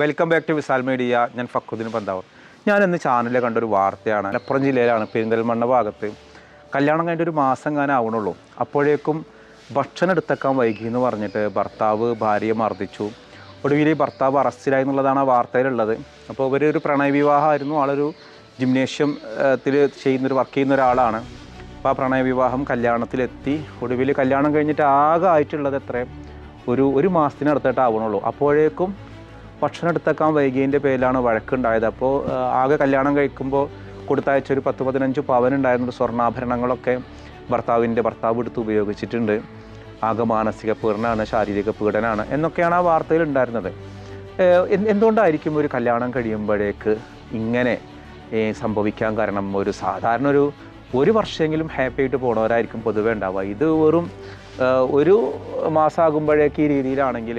Welcome back to Visal media ഞാൻ ഫക്കുദ്ദീൻ പന്താവ് ഞാൻ ഇന്ന് ചാനലിൽ കണ്ടൊരു വാർത്തയാണ്. മലപ്പുറം ജില്ലയിലാണ് പെരിന്തൽമണ്ണ ഭാഗത്ത്. കല്യാണം കഴിഞ്ഞിട്ട് ഒരു മാസം കാനം ആവണുള്ളൂ. അപ്പോഴേക്കും ഭക്ഷണം എടുത്തേക്കാൻ വൈകി എന്ന് പറഞ്ഞിട്ട് ഭർത്താവ് ഭാര്യയെ മർദ്ദിച്ചു. ഒടുവിൽ ഭർത്താവ് അറസ്റ്റിലായി എന്നുള്ളതാണ് ആ വാർത്തയിലുള്ളത്. അപ്പോൾ ഇവർ ഒരു പ്രണയ വിവാഹമായിരുന്നു ആളൊരു ജിംനേഷ്യത്തിൽ ചെയ്യുന്നൊരു വർക്ക് ചെയ്യുന്ന ഒരാളാണ്. അപ്പോൾ ആ പ്രണയവിവാഹം കല്യാണത്തിലെത്തി. ഒടുവിൽ കല്യാണം കഴിഞ്ഞിട്ട് ആകെ ആയിട്ടുള്ളത് എത്രയും ഒരു ഒരു മാസത്തിനടുത്തായിട്ട് ആവണുള്ളൂ അപ്പോഴേക്കും ഭക്ഷണം എടുത്തേക്കാൻ വൈകിയതിന്റെ പേരിലാണ് വഴക്കുണ്ടായത്. അപ്പോൾ ആകെ കല്യാണം കഴിക്കുമ്പോൾ കൊടുത്തയച്ച ഒരു പത്ത് പതിനഞ്ച് പവനുണ്ടായിരുന്ന സ്വർണാഭരണങ്ങളൊക്കെ ഭർത്താവിന്റെ ഭർത്താവ് എടുത്ത് ഉപയോഗിച്ചിട്ടുണ്ട്. ആകെ മാനസിക പീഡനമാണ് ശാരീരിക പീഡനമാണ് എന്നൊക്കെയാണ് ആ വാർത്തയിൽ ഉണ്ടായിരുന്നത്. എന്തുകൊണ്ടായിരിക്കും ഒരു കല്യാണം കഴിയുമ്പോഴേക്ക് ഇങ്ങനെ സംഭവിക്കാൻ കാരണം ഒരു സാധാരണ ഒരു ഒരു വർഷമെങ്കിലും ഹാപ്പി ആയിട്ട് പോണവരായിരിക്കും പൊതുവേ ഉണ്ടാവുക. ഇത് വെറും ഒരു മാസമാകുമ്പോഴേക്ക് ഈ രീതിയിലാണെങ്കിൽ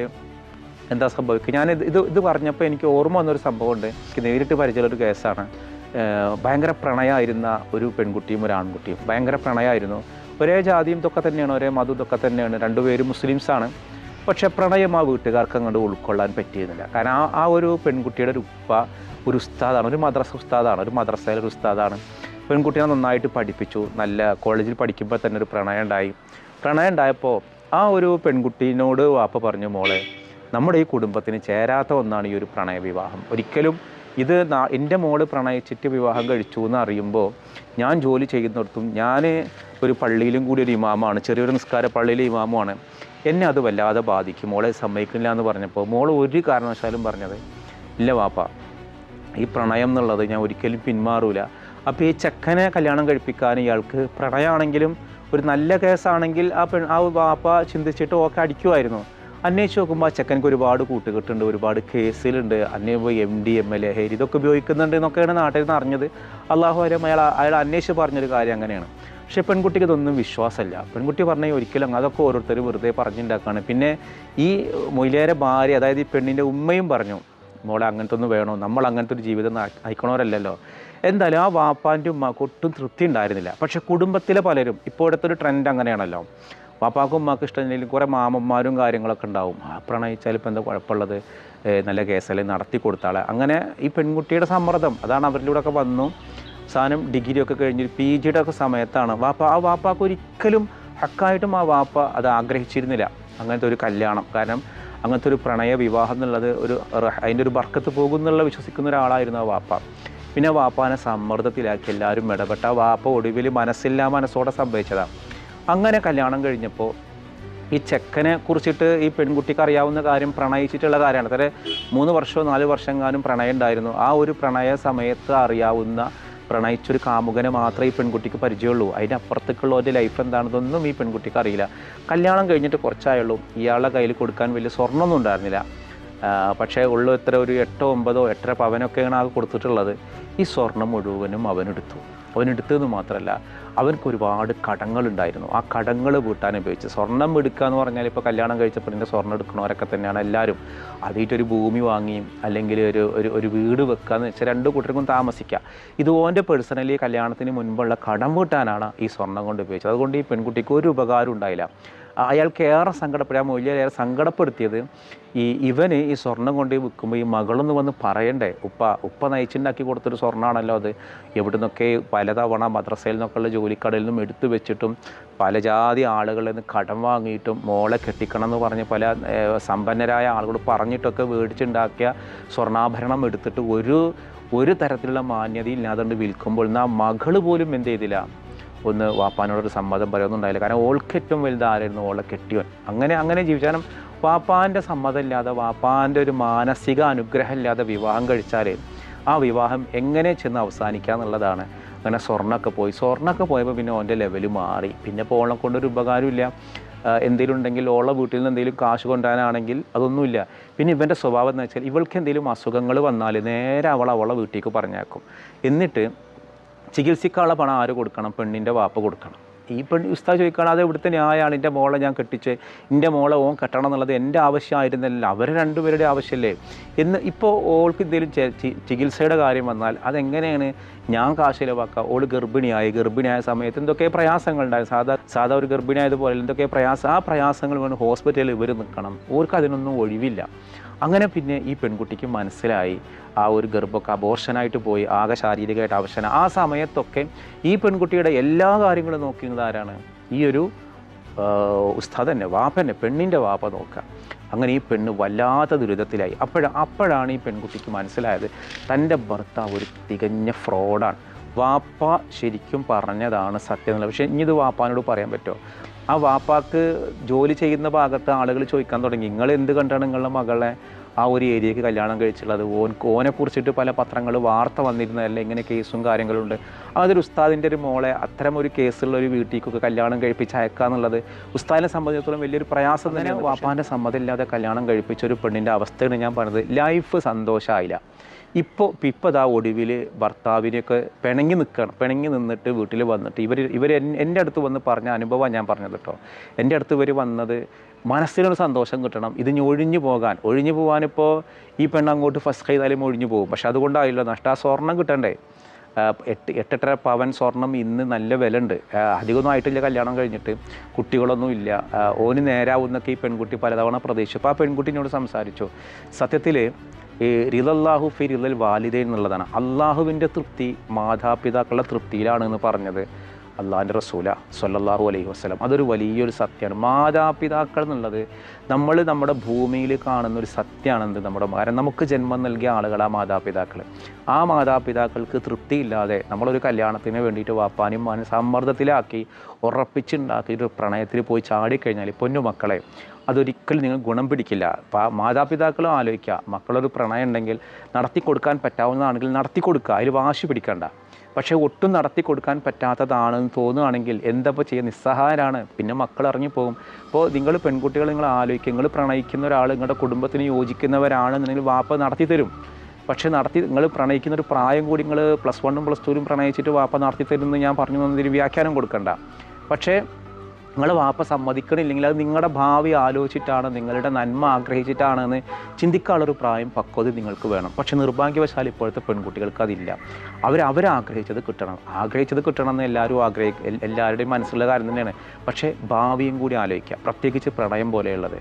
എന്താ സംഭവിക്കുക? ഞാൻ ഇത് ഇത് ഇത് പറഞ്ഞപ്പോൾ എനിക്ക് ഓർമ്മ വന്നൊരു സംഭവമുണ്ട്. എനിക്ക് നേരിട്ട് പരിചയമുള്ളൊരു കേസാണ്. ഏഹ് ഭയങ്കര പ്രണയമായിരുന്ന ഒരു പെൺകുട്ടിയും ഒരു ആൺകുട്ടിയും. ഭയങ്കര പ്രണയമായിരുന്നു ഒരേ ജാതിയും ഇതൊക്കെ തന്നെയാണ് ഒരേ മതം ഇതൊക്കെ തന്നെയാണ്. രണ്ടുപേരും മുസ്ലിംസാണ്. പക്ഷേ പ്രണയം ആ വീട്ടുകാർക്ക് അങ്ങോട്ട് ഉൾക്കൊള്ളാൻ പറ്റിയിരുന്നില്ല. കാരണം ആ ആ ഒരു പെൺകുട്ടിയുടെ ഒരു ഉപ്പ ഒരു ഉസ്താദാണ് ഒരു മദ്രസ ഉസ്താദാണ് ഒരു മദ്രസയിലെ ഒരു ഉസ്താദാണ്. പെൺകുട്ടിയെ നന്നായിട്ട് പഠിപ്പിച്ചു. നല്ല കോളേജിൽ പഠിക്കുമ്പോൾ തന്നെ ഒരു പ്രണയം ഉണ്ടായി. പ്രണയം ഉണ്ടായപ്പോൾ ആ ഒരു പെൺകുട്ടീനോട് വാപ്പ പറഞ്ഞു മോളെ നമ്മുടെ ഈ കുടുംബത്തിന് ചേരാത്ത ഒന്നാണ് ഈ ഒരു പ്രണയവിവാഹം. ഒരിക്കലും ഇത് എന്റെ മോൾ പ്രണയിച്ചിട്ട് വിവാഹം കഴിച്ചു എന്ന് അറിയുമ്പോൾ ഞാൻ ജോലി ചെയ്യുന്നിടത്തും ഞാൻ ഒരു പള്ളിയിലും കൂടി ഒരു ഇമാമാണ് ചെറിയൊരു നിസ്കാര പള്ളിയിലെ ഇമാമാണ് എന്നെ അത് വല്ലാതെ ബാധിക്കും. മോളെ സമ്മതിക്കില്ല എന്ന് പറഞ്ഞപ്പോൾ മോൾ ഒരു കാരണവശാലും പറഞ്ഞത് ഇല്ല വാപ്പ ഈ പ്രണയം എന്നുള്ളത് ഞാൻ ഒരിക്കലും പിന്മാറൂല. അപ്പോൾ ഈ ചെക്കനെ കല്യാണം കഴിപ്പിക്കാൻ ഇയാൾക്ക് പ്രണയമാണെങ്കിലും ഒരു നല്ല കേസാണെങ്കിൽ ആ പെൺ ആ വാപ്പ ചിന്തിച്ചിട്ട് ഓക്കെ അടിക്കുമായിരുന്നു. അന്വേഷിച്ച് നോക്കുമ്പോൾ ചെക്കനക്ക് ഒരുപാട് കൂട്ടുകെട്ടുണ്ട് ഒരുപാട് കേസിലുണ്ട്. അന്വേഷിപ്പോൾ M D M L A Harry ഇതൊക്കെ ഉപയോഗിക്കുന്നുണ്ട് എന്നൊക്കെയാണ് നാട്ടിൽ നിന്ന് അറിഞ്ഞത്. അള്ളാഹു അരം അയാൾ അയാൾ അന്വേഷിച്ച് പറഞ്ഞൊരു കാര്യം അങ്ങനെയാണ്. പക്ഷെ പെൺകുട്ടിക്ക് ഇതൊന്നും വിശ്വാസമല്ല. പെൺകുട്ടി പറഞ്ഞാൽ ഒരിക്കലും അതൊക്കെ ഓരോരുത്തർ വെറുതെ പറഞ്ഞുണ്ടാക്കുകയാണ് പിന്നെ ഈ മൊയിലേരെ ഭാര്യ അതായത് ഈ പെണ്ണിന്റെ ഉമ്മയും പറഞ്ഞു മോളെ അങ്ങനത്തെ ഒന്ന് വേണോ? നമ്മൾ അങ്ങനത്തെ ഒരു ജീവിതം അയക്കണവരല്ലല്ലോ എന്തായാലും ആ വാപ്പാന്റെ ഉമ്മക്ക് ഒട്ടും തൃപ്തി ഉണ്ടായിരുന്നില്ല. പക്ഷേ കുടുംബത്തിലെ പലരും ഇപ്പോഴത്തെ ഒരു ട്രെൻഡ് അങ്ങനെയാണല്ലോ. വാപ്പാക്കും ഉമ്മാക്കും ഇഷ്ടമില്ലെങ്കിലും കുറേ മാമന്മാരും കാര്യങ്ങളൊക്കെ ഉണ്ടാവും. ആ പ്രണയിച്ചാൽ ഇപ്പം എന്താ കുഴപ്പമുള്ളത്? നല്ല കേസല്ലേ നടത്തി കൊടുത്താളെ അങ്ങനെ ഈ പെൺകുട്ടിയുടെ സമ്മർദ്ദം അതാണ് അവരിലൂടെ ഒക്കെ വന്നു. സാധനം ഡിഗ്രിയൊക്കെ കഴിഞ്ഞ് പി ജിയുടെ ഒക്കെ സമയത്താണ്. വാപ്പ ആ വാപ്പാക്ക് ഒരിക്കലും ഹക്കായിട്ടും ആ വാപ്പ അത് ആഗ്രഹിച്ചിരുന്നില്ല. അങ്ങനത്തെ ഒരു കല്യാണം. കാരണം അങ്ങനത്തെ ഒരു പ്രണയ വിവാഹം എന്നുള്ളത് ഒരു അതിന്റെ ഒരു ബർക്കത്ത് പോകും എന്നുള്ള വിശ്വസിക്കുന്ന ഒരാളായിരുന്നു ആ വാപ്പ. പിന്നെ വാപ്പാനെ സമ്മർദ്ദത്തിലാക്കി എല്ലാവരും ഇടപെട്ട വാപ്പ ഒടുവിൽ മനസ്സില്ലാ മനസ്സോടെ സംഭവിച്ചതാണ് അങ്ങനെ കല്യാണം കഴിഞ്ഞപ്പോൾ ഈ ചെക്കനെ കുറിച്ചിട്ട് ഈ പെൺകുട്ടിക്ക് അറിയാവുന്ന കാര്യം പ്രണയിച്ചിട്ടുള്ള കാര്യമാണ്. അതായത് മൂന്ന് വർഷമോ നാല് വർഷം കാലം പ്രണയം ഉണ്ടായിരുന്നു. ആ ഒരു പ്രണയ സമയത്ത് അറിയാവുന്ന പ്രണയിച്ചൊരു കാമുകനെ മാത്രമേ ഈ പെൺകുട്ടിക്ക് പരിചയമുള്ളൂ. അതിന്റെ അപ്പുറത്തേക്കുള്ള ഒരു ലൈഫ് എന്താണെന്നൊന്നും ഈ പെൺകുട്ടിക്ക് അറിയില്ല. കല്യാണം കഴിഞ്ഞിട്ട് കുറച്ചായുള്ളൂ. ഇയാളുടെ കയ്യിൽ കൊടുക്കാൻ വലിയ സ്വർണമൊന്നും ഉണ്ടായിരുന്നില്ല. പക്ഷേ ഉള്ളു എത്ര ഒരു എട്ടോ ഒമ്പതോ എട്ടര പവനൊക്കെയാണ് ആകെ കൊടുത്തിട്ടുള്ളത്. ഈ സ്വർണം മുഴുവനും അവനെടുത്തു. അവനെടുത്തതെന്ന് മാത്രമല്ല അവർക്ക് ഒരുപാട് കടങ്ങളുണ്ടായിരുന്നു. ആ കടങ്ങൾ വീട്ടാൻ ഉപയോഗിച്ച് സ്വർണം എടുക്കുക എന്ന് പറഞ്ഞാൽ ഇപ്പോൾ കല്യാണം കഴിച്ചപ്പോൾ ഇതിന്റെ സ്വർണം എടുക്കണവരൊക്കെ തന്നെയാണ് എല്ലാവരും. അതിട്ടൊരു ഭൂമി വാങ്ങിയും അല്ലെങ്കിൽ ഒരു ഒരു ഒരു വീട് വെക്കുക എന്ന് വെച്ചാൽ രണ്ട് കൂട്ടർക്കും താമസിക്കുക ഇത് ഓന്റെ പേഴ്സണലി കല്യാണത്തിന് മുൻപുള്ള കടം വീട്ടാനാണ് ഈ സ്വർണം കൊണ്ട് ഉപയോഗിച്ചത്. അതുകൊണ്ട് ഈ പെൺകുട്ടിക്ക് ഒരു ഉപകാരം ഉണ്ടായില്ല. ആ- അയാൾക്ക് ഏറെ സങ്കടപ്പെടുക മൊയ്ലിയെ ഏറെ സങ്കടപ്പെടുത്തിയത് ഈ ഇവന് ഈ സ്വർണം കൊണ്ട് വിൽക്കുമ്പോൾ ഈ മകളൊന്ന് വന്ന് പറയണ്ടേ ഉപ്പ ഉപ്പ നയിച്ചുണ്ടാക്കി കൊടുത്തൊരു സ്വർണമാണല്ലോ അത്. എവിടെ നിന്നൊക്കെ പലതവണ മദ്രസയിൽ നിന്നൊക്കെയുള്ള ജോലിക്കടയിൽ നിന്നും എടുത്തു വെച്ചിട്ടും പല ജാതി ആളുകളിൽ നിന്ന് കടം വാങ്ങിയിട്ടും മോളെ കെട്ടിക്കണം എന്ന് പറഞ്ഞ് പല സമ്പന്നരായ ആളുകൾ പറഞ്ഞിട്ടൊക്കെ മേടിച്ചുണ്ടാക്കിയ സ്വർണാഭരണം എടുത്തിട്ട് ഒരു ഒരു തരത്തിലുള്ള മാന്യതയും ഇല്ലാതെ വിൽക്കുമ്പോൾ എന്നാൽ മകൾ പോലും എന്ത് ചെയ്തില്ല ഒന്ന് വാപ്പാനോടൊരു സമ്മതം പറയുന്നുണ്ടായില്ല. കാരണം ഓൾക്ക് ഏറ്റവും വലുത് ആരായിരുന്നു? ഓളെ കെട്ടിയവൻ. അങ്ങനെ അങ്ങനെ ജീവിച്ചു. കാരണം വാപ്പാന്റെ സമ്മതം ഇല്ലാതെ വാപ്പാന്റെ ഒരു മാനസിക അനുഗ്രഹം ഇല്ലാതെ വിവാഹം കഴിച്ചാൽ ആ വിവാഹം എങ്ങനെ ചെന്ന് അവസാനിക്കുക എന്നുള്ളതാണ്. അങ്ങനെ സ്വർണമൊക്കെ പോയി. സ്വർണമൊക്കെ പോയപ്പോൾ പിന്നെ ഓന്റെ ലെവൽ മാറി. പിന്നെ ഇപ്പോൾ ഓളെ കൊണ്ടൊരു ഉപകാരമില്ല എന്തെങ്കിലും ഉണ്ടെങ്കിൽ ഓളെ വീട്ടിൽ നിന്ന് എന്തെങ്കിലും കാശ് കൊണ്ടുവരാനാണെങ്കിൽ അതൊന്നുമില്ല. പിന്നെ ഇവന്റെ സ്വഭാവം എന്ന് വെച്ചാൽ ഇവൾക്ക് എന്തെങ്കിലും അസുഖങ്ങൾ വന്നാൽ നേരെ അവൾ അവളെ വീട്ടിലേക്ക് പറഞ്ഞേക്കും എന്നിട്ട് ചികിത്സിക്കാനുള്ള പണം ആര് കൊടുക്കണം? പെണ്ണിന്റെ വാപ്പ കൊടുക്കണം. ഈ പെണ്ണ് ഉസ്താദ് ചോദിക്കണം അത് ഇവിടുത്തെ ന്യായമാണ് എന്റെ മോളെ ഞാൻ കെട്ടിച്ച് എന്റെ മോളെ ഓൻ കെട്ടണം എന്നുള്ളത് എന്റെ ആവശ്യമായിരുന്നില്ല അവരെ രണ്ടുപേരുടെ ആവശ്യമല്ലേ എന്ന് ഇപ്പോൾ ഓൾക്ക് എന്തെങ്കിലും ചികിത്സയുടെ കാര്യം വന്നാൽ അതെങ്ങനെയാണ്? ഞാൻ കാശ് ചിലവാക്കുക ഓൾ ഗർഭിണിയായി ഗർഭിണിയായ സമയത്ത് എന്തൊക്കെ പ്രയാസങ്ങളുണ്ടായി? സാധാ സാധാ ഒരു ഗർഭിണിയായതുപോലെ എന്തൊക്കെ പ്രയാസം ആ പ്രയാസങ്ങൾ വേണം ഹോസ്പിറ്റലിൽ ഇവർ നിൽക്കണം ഓർക്ക് അതിനൊന്നും ഒഴിവില്ല. അങ്ങനെ പിന്നെ ഈ പെൺകുട്ടിക്ക് മനസ്സിലായി. ആ ഒരു ഗർഭമൊക്കെ അബോർഷനായിട്ട് പോയി. ആകെ ശാരീരികമായിട്ട് അവശന. ആ സമയത്തൊക്കെ ഈ പെൺകുട്ടിയുടെ എല്ലാ കാര്യങ്ങളും നോക്കുന്നത് ആരാണ്? ഈ ഒരു ഉസ്താദന്നെ ഉസ്താദ് തന്നെ വാപ്പ തന്നെ പെണ്ണിന്റെ വാപ്പ നോക്കുക. അങ്ങനെ ഈ പെണ്ണ് വല്ലാത്ത ദുരിതത്തിലായി. അപ്പോഴ അപ്പോഴാണ് ഈ പെൺകുട്ടിക്ക് മനസ്സിലായത് തന്റെ ഭർത്താവ് ഒരു തികഞ്ഞ ഫ്രോഡാണ് വാപ്പ ശരിക്കും പറഞ്ഞതാണ് സത്യം എന്നുള്ളത് പക്ഷേ ഇനി ഇത് വാപ്പാനോട് പറയാൻ പറ്റുമോ ആ വാപ്പാക്ക് ജോലി ചെയ്യുന്ന ഭാഗത്ത് ആളുകൾ ചോദിക്കാൻ തുടങ്ങി. നിങ്ങൾ എന്ത് കണ്ടാണ് നിങ്ങളുടെ മകളെ ആ ഒരു ഏരിയക്ക് കല്യാണം കഴിച്ചുള്ളത് ഓൻ ഓനെ കുറിച്ചിട്ട് പല പത്രങ്ങൾ വാർത്ത വന്നിരുന്നതല്ല ഇങ്ങനെ കേസും കാര്യങ്ങളുണ്ട്. അതൊരു ഉസ്താദിന്റെ ഒരു മോളെ അത്തരം ഒരു കേസുള്ള ഒരു വീട്ടിലേക്കൊക്കെ കല്യാണം കഴിപ്പിച്ച് അയക്കുക എന്നുള്ളത് ഉസ്താദിനെ സംബന്ധിച്ചിടത്തോളം വലിയൊരു പ്രയാസം തന്നെ വാപ്പാന്റെ സമ്മതമില്ലാതെ കല്യാണം കഴിപ്പിച്ച ഒരു പെണ്ണിന്റെ അവസ്ഥയാണ് ഞാൻ പറഞ്ഞത്. ലൈഫ് സന്തോഷമായില്ല ഇപ്പോൾ ഇപ്പോൾ ഇതാ ഒടുവിൽ ഭർത്താവിനെയൊക്കെ പിണങ്ങി നിൽക്കുകയാണ് പിണങ്ങി നിന്നിട്ട് വീട്ടിൽ വന്നിട്ട് ഇവർ ഇവർ എന്റെ അടുത്ത് വന്ന് പറഞ്ഞ അനുഭവമാണ് ഞാൻ പറഞ്ഞത് കേട്ടോ എന്റെ അടുത്ത് ഇവർ വന്നത് മനസ്സിനൊരു സന്തോഷം കിട്ടണം. ഇത് ഇനി ഒഴിഞ്ഞു പോകാൻ. ഒഴിഞ്ഞു പോകാനിപ്പോൾ ഈ പെണ്ണ് അങ്ങോട്ട് ഫസ്റ്റ് ചെയ്താലും ഒഴിഞ്ഞു പോകും. പക്ഷെ അതുകൊണ്ടായില്ല. നഷ്ട ആ സ്വർണം കിട്ടണ്ടേ. എട്ട് എട്ടെട്ടര പവൻ സ്വർണം ഇന്ന് നല്ല വില ഉണ്ട് അധികമൊന്നും ആയിട്ടില്ല കല്യാണം കഴിഞ്ഞിട്ട്. കുട്ടികളൊന്നും ഇല്ല. ഓന് നേരാവുന്നൊക്കെ ഈ പെൺകുട്ടി പലതവണ പ്രതീക്ഷിച്ചു. അപ്പോൾ ആ പെൺകുട്ടിനോട് സംസാരിച്ചു. സത്യത്തിൽ റിലല്ലാഹു ഫി റിലൽ വാലിദ എന്നുള്ളതാണ്. അള്ളാഹുവിന്റെ തൃപ്തി മാതാപിതാക്കളുടെ തൃപ്തിയിലാണ് എന്ന് പറഞ്ഞത്. അള്ളാഹിന്റെ റസൂല സല്ലാഹു അലൈഹി വസ്ലം അതൊരു വലിയൊരു സത്യമാണ്. മാതാപിതാക്കൾ എന്നുള്ളത് നമ്മൾ നമ്മുടെ ഭൂമിയിൽ കാണുന്ന ഒരു സത്യമാണെന്ത് നമ്മുടെ കാരണം നമുക്ക് ജന്മം നൽകിയ ആളുകളാ മാതാപിതാക്കൾ ആ മാതാപിതാക്കൾക്ക് തൃപ്തിയില്ലാതെ നമ്മളൊരു കല്യാണത്തിന് വേണ്ടിയിട്ട് വാപ്പാനും മാനും സമ്മർദ്ദത്തിലാക്കി ഒരു പ്രണയത്തിൽ പോയി ചാടിക്കഴിഞ്ഞാൽ പൊന്നു മക്കളെ അതൊരിക്കലും നിങ്ങൾ ഗുണം പിടിക്കില്ല. മാതാപിതാക്കളും ആലോചിക്കുക മക്കളൊരു പ്രണയം ഉണ്ടെങ്കിൽ നടത്തി കൊടുക്കാൻ പറ്റാവുന്നതാണെങ്കിൽ നടത്തി കൊടുക്കുക അതിൽ വാശി പിടിക്കണ്ട. പക്ഷേ ഒട്ടും നടത്തി കൊടുക്കാൻ പറ്റാത്തതാണെന്ന് തോന്നുകയാണെങ്കിൽ എന്തപ്പോൾ ചെയ്യുക നിസ്സഹായരാണ്. പിന്നെ മക്കൾ ഇറങ്ങിപ്പോകും അപ്പോൾ നിങ്ങൾ പെൺകുട്ടികൾ നിങ്ങൾ ആലോചിക്കുക. നിങ്ങൾ പ്രണയിക്കുന്ന ഒരാൾ നിങ്ങളുടെ കുടുംബത്തിന് യോജിക്കുന്നവരാണെന്നുണ്ടെങ്കിൽ വാപ്പ നടത്തി തരും. പക്ഷേ നടത്തി നിങ്ങൾ പ്രണയിക്കുന്ന ഒരു പ്രായം കൂടി നിങ്ങൾ പ്ലസ് വണ്ണും പ്ലസ് ടുവിലും പ്രണയിച്ചിട്ട് വാപ്പ നടത്തി തരുമെന്ന് ഞാൻ പറഞ്ഞു തന്നതിന് വ്യാഖ്യാനം കൊടുക്കണ്ട. പക്ഷേ നിങ്ങൾ വാപ്പ സമ്മതിക്കണില്ലെങ്കിൽ അത് നിങ്ങളുടെ ഭാവി ആലോചിച്ചിട്ടാണ് നിങ്ങളുടെ നന്മ ആഗ്രഹിച്ചിട്ടാണെന്ന് ചിന്തിക്കാനുള്ളൊരു പ്രായം പക്വത നിങ്ങൾക്ക് വേണം. പക്ഷേ നിർഭാഗ്യവശാൽ ഇപ്പോഴത്തെ പെൺകുട്ടികൾക്ക് അതില്ല. അവർ അവരാഗ്രഹിച്ചത് കിട്ടണം. ആഗ്രഹിച്ചത് കിട്ടണം എന്ന് എല്ലാവരും ആഗ്രഹിക്കും എല്ലാവരുടെയും മനസ്സിലുള്ള കാര്യം തന്നെയാണ്. പക്ഷേ ഭാവിയും കൂടി ആലോചിക്കുക പ്രത്യേകിച്ച് പ്രണയം പോലെയുള്ളത്.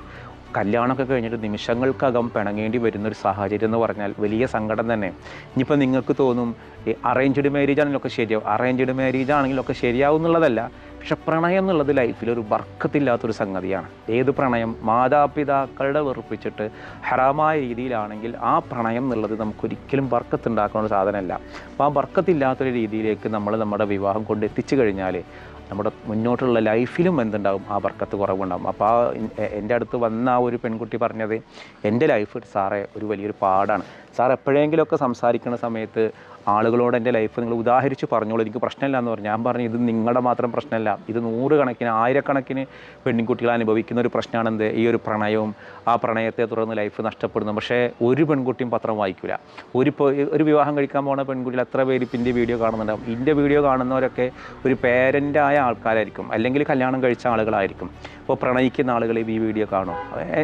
കല്യാണമൊക്കെ കഴിഞ്ഞിട്ട് നിമിഷങ്ങൾക്കകം പിണങ്ങേണ്ടി വരുന്നൊരു സാഹചര്യം എന്ന് പറഞ്ഞാൽ വലിയ സങ്കടം തന്നെ. ഇനിയിപ്പോൾ നിങ്ങൾക്ക് തോന്നും അറേഞ്ച്ഡ് മാരേജ് ആണെങ്കിലൊക്കെ ശരിയാവും. അറേഞ്ച്ഡ് മാരേജ് ആണെങ്കിലൊക്കെ ശരിയാവും എന്നുള്ളതല്ല. പക്ഷെ പ്രണയം എന്നുള്ളത് ലൈഫിൽ ഒരു വർക്കത്തില്ലാത്തൊരു സംഗതിയാണ്. ഏത് പ്രണയം? മാതാപിതാക്കളുടെ വെറുപ്പിച്ചിട്ട് ഹറാമായ രീതിയിലാണെങ്കിൽ ആ പ്രണയം എന്നുള്ളത് നമുക്കൊരിക്കലും വർക്കത്തുണ്ടാക്കുന്ന ഒരു സാധനമല്ല. അപ്പോൾ ആ വർക്കത്തില്ലാത്തൊരു രീതിയിലേക്ക് നമ്മൾ നമ്മുടെ വിവാഹം കൊണ്ട് എത്തിച്ചു കഴിഞ്ഞാൽ നമ്മുടെ മുന്നോട്ടുള്ള ലൈഫിലും എന്തുണ്ടാവും? ആ വർക്കത്ത് കുറവുണ്ടാവും. അപ്പോൾ ആ എന്റെ അടുത്ത് വന്ന ആ ഒരു പെൺകുട്ടി പറഞ്ഞത് എന്റെ ലൈഫ് സാറേ ഒരു വലിയൊരു പാടാണ്. സാർ എപ്പോഴെങ്കിലുമൊക്കെ സംസാരിക്കുന്ന സമയത്ത് ആളുകളോട് എന്റെ ലൈഫ് നിങ്ങൾ ഉദാഹരിച്ച് പറഞ്ഞോളൂ എനിക്ക് പ്രശ്നമില്ല എന്ന് പറഞ്ഞു ഞാൻ പറഞ്ഞു ഇത് നിങ്ങളുടെ മാത്രം പ്രശ്നമല്ല ഇത് നൂറുകണക്കിന് ആയിരക്കണക്കിന് പെൺകുട്ടികൾ അനുഭവിക്കുന്ന ഒരു പ്രശ്നമാണ് എന്ത് ഈ ഒരു പ്രണയവും ആ പ്രണയത്തെ തുടർന്ന് ലൈഫ് നഷ്ടപ്പെടുന്നു പക്ഷേ ഒരു പെൺകുട്ടിയും പത്രം വായിക്കില്ല ഒരു ഒരു വിവാഹം കഴിക്കാൻ പോകുന്ന പെൺകുട്ടികൾ എത്ര പേര് ഇപ്പം വീഡിയോ കാണുന്നുണ്ടാവും എന്റെ വീഡിയോ കാണുന്നവരൊക്കെ ഒരു പേരന്റായ ആൾക്കാരായിരിക്കും അല്ലെങ്കിൽ കല്യാണം കഴിച്ച ആളുകളായിരിക്കും ഇപ്പോൾ പ്രണയിക്കുന്ന ആളുകൾ ഈ വീഡിയോ കാണും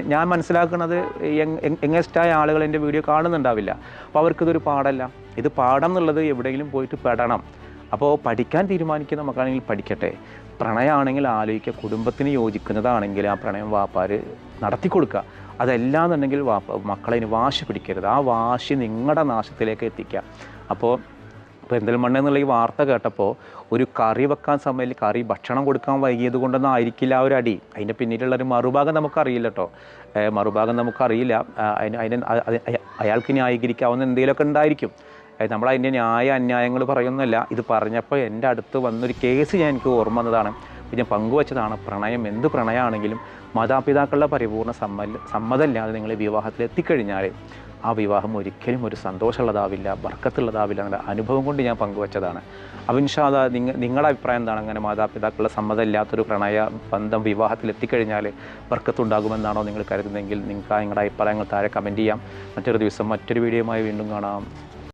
ഞാൻ മനസ്സിലാക്കുന്നത് യങ്ങസ്റ്റായ ആളുകൾ എന്റെ വീഡിയോ കാണുന്നുണ്ടാവില്ല അപ്പോൾ അവർക്കിതൊരു പാടല്ല ഇത് പാഠം എന്നുള്ളത് എവിടെയെങ്കിലും പോയിട്ട് പെടണം. അപ്പോൾ പഠിക്കാൻ തീരുമാനിക്കുന്ന മക്കളാണെങ്കിൽ പഠിക്കട്ടെ. പ്രണയമാണെങ്കിൽ ആലോചിക്കുക. കുടുംബത്തിന് യോജിക്കുന്നതാണെങ്കിൽ ആ പ്രണയം വാപ്പാർ നടത്തി കൊടുക്കുക. അതല്ലാന്നുണ്ടെങ്കിൽ വാപ്പ മക്കളതിന് വാശി പിടിക്കരുത്. ആ വാശി നിങ്ങളുടെ നാശത്തിലേക്ക് എത്തിക്കുക. അപ്പോൾ പെരിന്തൽമണ്ണ എന്നുള്ള ഈ വാർത്ത കേട്ടപ്പോൾ ഒരു കറി വെക്കാൻ സമയത്ത് കറി ഭക്ഷണം കൊടുക്കാൻ വൈകിയത് കൊണ്ടൊന്നും ആയിരിക്കില്ല ആ ഒരു അടി. അതിന്റെ പിന്നിലുള്ള ഒരു മറുഭാഗം നമുക്കറിയില്ല കേട്ടോ മറുഭാഗം നമുക്കറിയില്ല. അതിന് അതിന് അയാൾക്ക് ന്യായീകരിക്കാവുന്ന എന്തെങ്കിലുമൊക്കെ ഉണ്ടായിരിക്കും. ഏഹ് നമ്മൾ അതിന്റെ ന്യായ അന്യായങ്ങൾ പറയുന്നില്ല ഇത് പറഞ്ഞപ്പോൾ എന്റെ അടുത്ത് വന്നൊരു കേസ് ഞാൻ എനിക്ക് ഓർമ്മ വന്നതാണ്. ഞാൻ പങ്കുവച്ചതാണ്. പ്രണയം എന്ത് പ്രണയമാണെങ്കിലും മാതാപിതാക്കളുടെ പരിപൂർണ സമ്മ സമ്മതമില്ലാതെ നിങ്ങൾ വിവാഹത്തിൽ എത്തിക്കഴിഞ്ഞാൽ ആ വിവാഹം ഒരിക്കലും ഒരു സന്തോഷമുള്ളതാവില്ല ബർക്കത്തുള്ളതാവില്ല എന്നുള്ള അനുഭവം കൊണ്ട് ഞാൻ പങ്കുവച്ചതാണ്. അപ്പോൾ ഇൻഷാദ നിങ്ങ നിങ്ങളുടെ അഭിപ്രായം എന്താണ്? അങ്ങനെ മാതാപിതാക്കളുടെ സമ്മതമില്ലാത്തൊരു പ്രണയ ബന്ധം വിവാഹത്തിൽ എത്തിക്കഴിഞ്ഞാൽ ബർക്കത്തുണ്ടാകുമെന്നാണോ നിങ്ങൾ കരുതുന്നതെങ്കിൽ നിങ്ങൾക്ക് നിങ്ങളുടെ അഭിപ്രായങ്ങൾ താഴെ കമന്റ് ചെയ്യാം. മറ്റൊരു ദിവസം മറ്റൊരു വീഡിയോയുമായി വീണ്ടും കാണാം.